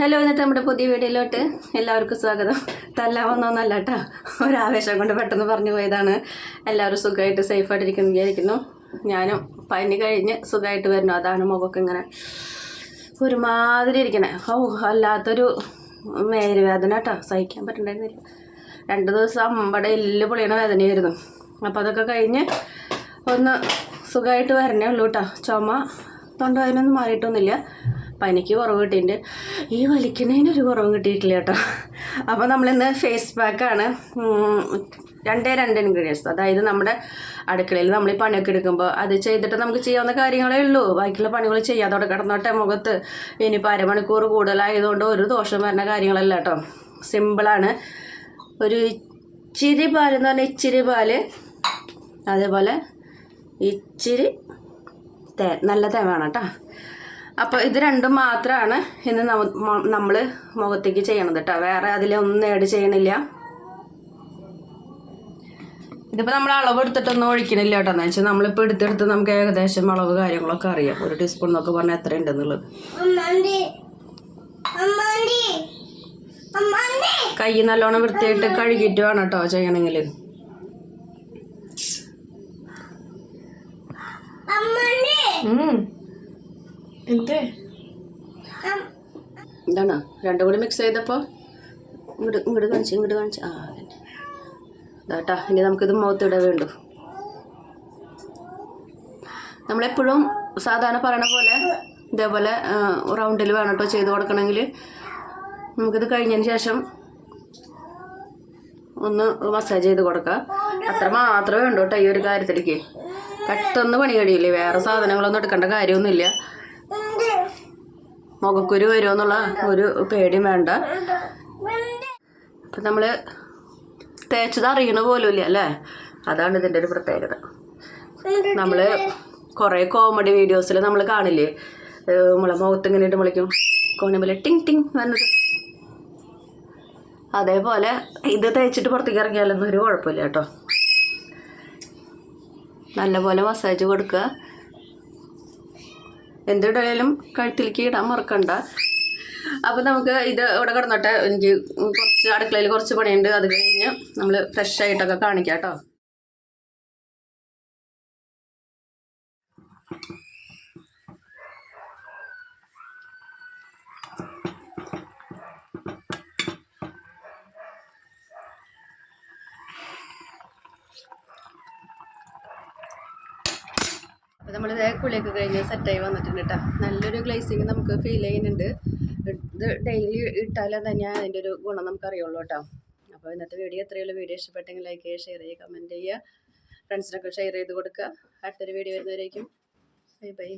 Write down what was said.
Hello ഇന്നത്തെ നമ്മുടെ പുതിയ വീഡിയോയിലോട്ട് എല്ലാവർക്കും സ്വാഗതം. തല്ലാവുന്നൊന്നല്ല കേട്ടോ ഒരാവേശം കൊണ്ട് പെട്ടെന്ന് പറഞ്ഞു പോയതാണ്. എല്ലാവരും സുഖമായിട്ട് സേഫായിട്ടിരിക്കുന്നു വിചാരിക്കുന്നു. ഞാനും പനി കഴിഞ്ഞ് സുഖമായിട്ട് വരുന്നു. അതാണ് മുഖമൊക്കെ ഇങ്ങനെ ഒരുമാതിരി ഇരിക്കണേ. ഓ അല്ലാത്തൊരു മേരുവേദന കേട്ടോ സഹിക്കാൻ പറ്റണ്ടായിരുന്നില്ല. രണ്ട് ദിവസം അമ്പടെ എല്ല് പൊളിയണ വേദനയായിരുന്നു. അപ്പോൾ അതൊക്കെ കഴിഞ്ഞ് ഒന്ന് സുഖമായിട്ട് വരണേ ഉള്ളൂ കേട്ടോ ചുമ തൊണ്ടവേദനയൊന്നും മാറിയിട്ടൊന്നുമില്ല. പനിക്ക് കുറവ് കിട്ടിയിട്ടുണ്ട്. ഈ വലിക്കുന്നതിനൊരു കുറവും കിട്ടിയിട്ടില്ല കേട്ടോ. അപ്പോൾ നമ്മളിന്ന് ഫേസ് പാക്കാണ് രണ്ടേ രണ്ട് ഇൻഗ്രീഡിയൻസ് അതായത് നമ്മുടെ അടുക്കളയിൽ നമ്മൾ ഈ പണിയൊക്കെ എടുക്കുമ്പോൾ അത് ചെയ്തിട്ട് നമുക്ക് ചെയ്യാവുന്ന കാര്യങ്ങളേ ഉള്ളൂ. ബാക്കിയുള്ള പണികൾ ചെയ്യാതെ കിടന്നോട്ടെ മുഖത്ത്. ഇനിയിപ്പോൾ അരമണിക്കൂർ കൂടുതലായതുകൊണ്ട് ഒരു ദോഷം വരുന്ന കാര്യങ്ങളല്ല കേട്ടോ. സിമ്പിളാണ് ഒരു ഇച്ചിരി പാൽ എന്ന് പറഞ്ഞാൽ ഇച്ചിരി പാൽ. അതേപോലെ ഇച്ചിരി തേ നല്ല തേ വേണം കേട്ടോ. അപ്പോൾ ഇത് രണ്ടും മാത്രമാണ് ഇന്ന് നമ്മൾ മുഖത്തേക്ക് ചെയ്യണത് കേട്ടോ വേറെ അതിലൊന്നും ആഡ് ചെയ്യണില്ല. ഇതിപ്പോൾ നമ്മൾ അളവ് എടുത്തിട്ടൊന്നും ഒഴിക്കണില്ല കേട്ടോ എന്ന് വെച്ചാൽ നമ്മളിപ്പോൾ എടുത്തെടുത്ത് നമുക്ക് ഏകദേശം അളവ് കാര്യങ്ങളൊക്കെ അറിയാം. ഒരു ടീസ്പൂൺ എന്നൊക്കെ പറഞ്ഞാൽ എത്ര ഉണ്ടെന്നുള്ളത്. കൈ നല്ലോണം വൃത്തിയായിട്ട് കഴുകിയിട്ട് വേണം കേട്ടോ ചെയ്യണമെങ്കിൽ അമ്മാണ്ടി. എന്തേ? എന്താണ്? രണ്ടും കൂടി മിക്സ് ചെയ്തപ്പോൾ ഇങ്ങോട്ട് ഇങ്ങോട്ട് കാണിച്ച് ഇങ്ങോട്ട് കാണിച്ച്. ആ അതന്നെ. ഇതാട്ടാ ഇനി നമുക്കിത് മുഖത്തിട വേണ്ടു. നമ്മളെപ്പോഴും സാധാരണ പറയണ പോലെ ഇതേപോലെ റൗണ്ടിൽ വേണം കേട്ടോ ചെയ്ത് കൊടുക്കണമെങ്കിൽ നമുക്കിത് കഴിഞ്ഞതിന് ശേഷം ഒന്ന് മസാജ് ചെയ്ത് കൊടുക്കാം. അത്ര മാത്രമേ ഉണ്ടോ കേട്ടോ ഈ ഒരു കാര്യത്തിലേക്ക്. പെട്ടെന്ന് പണി കഴിയില്ലേ വേറെ സാധനങ്ങളൊന്നും എടുക്കേണ്ട കാര്യമൊന്നുമില്ല. മുഖക്കുരു വരുമെന്നുള്ള ഒരു പേടിയും വേണ്ട. അപ്പം നമ്മൾ തേച്ചത് അറിയണ പോലുമില്ല അല്ലേ? അതാണ് ഇതിന്റെ ഒരു പ്രത്യേകത. നമ്മൾ കുറേ കോമഡി വീഡിയോസിൽ നമ്മൾ കാണില്ലേ? നമ്മളെ മുഖത്ത് ഇങ്ങനെ ഇട്ട് വിളിക്കും കോണിമല ടിങ് ടിങ് വന്നത്. അതേപോലെ ഇത് തേച്ചിട്ട് പുറത്തേക്ക് ഇറങ്ങിയാലൊന്നും ഒരു കുഴപ്പമില്ല കേട്ടോ. നല്ലപോലെ മസാജ് കൊടുക്കുക. എന്തിടായാലും കഴുത്തിലേക്ക് ഇടാൻ മറക്കണ്ട. അപ്പോൾ നമുക്ക് ഇത് ഇവിടെ കിടന്നോട്ടെ. എനിക്ക് കുറച്ച് അടുക്കളയിൽ കുറച്ച് പണിയുണ്ട്. അത് കഴിഞ്ഞ് നമ്മൾ ഫ്രഷ് ആയിട്ടൊക്കെ കാണിക്കാം കേട്ടോ അപ്പോൾ നമ്മൾ ഇതേ കുളിയൊക്കെ കഴിഞ്ഞ് സെറ്റായി വന്നിട്ടുണ്ട് കേട്ടോ നല്ലൊരു ഗ്ലേസിങ് നമുക്ക് ഫീൽ ചെയ്യുന്നുണ്ട്. ഇത് ഡെയിലി ഇട്ടാലും തന്നെ അതിന്റെ ഒരു ഗുണം നമുക്ക് അറിയുള്ളൂ കേട്ടോ അപ്പോൾ ഇന്നത്തെ വീഡിയോ എത്രയുള്ള വീഡിയോ ഇഷ്ടപ്പെട്ടെങ്കിൽ ലൈക്ക് ചെയ്യുക ഷെയർ ചെയ്യുക കമന്റ് ചെയ്യുക. ഫ്രണ്ട്സിനൊക്കെ ഷെയർ ചെയ്ത് കൊടുക്കുക. അടുത്തൊരു വീഡിയോ വരുന്നവരേക്കും. Bye bye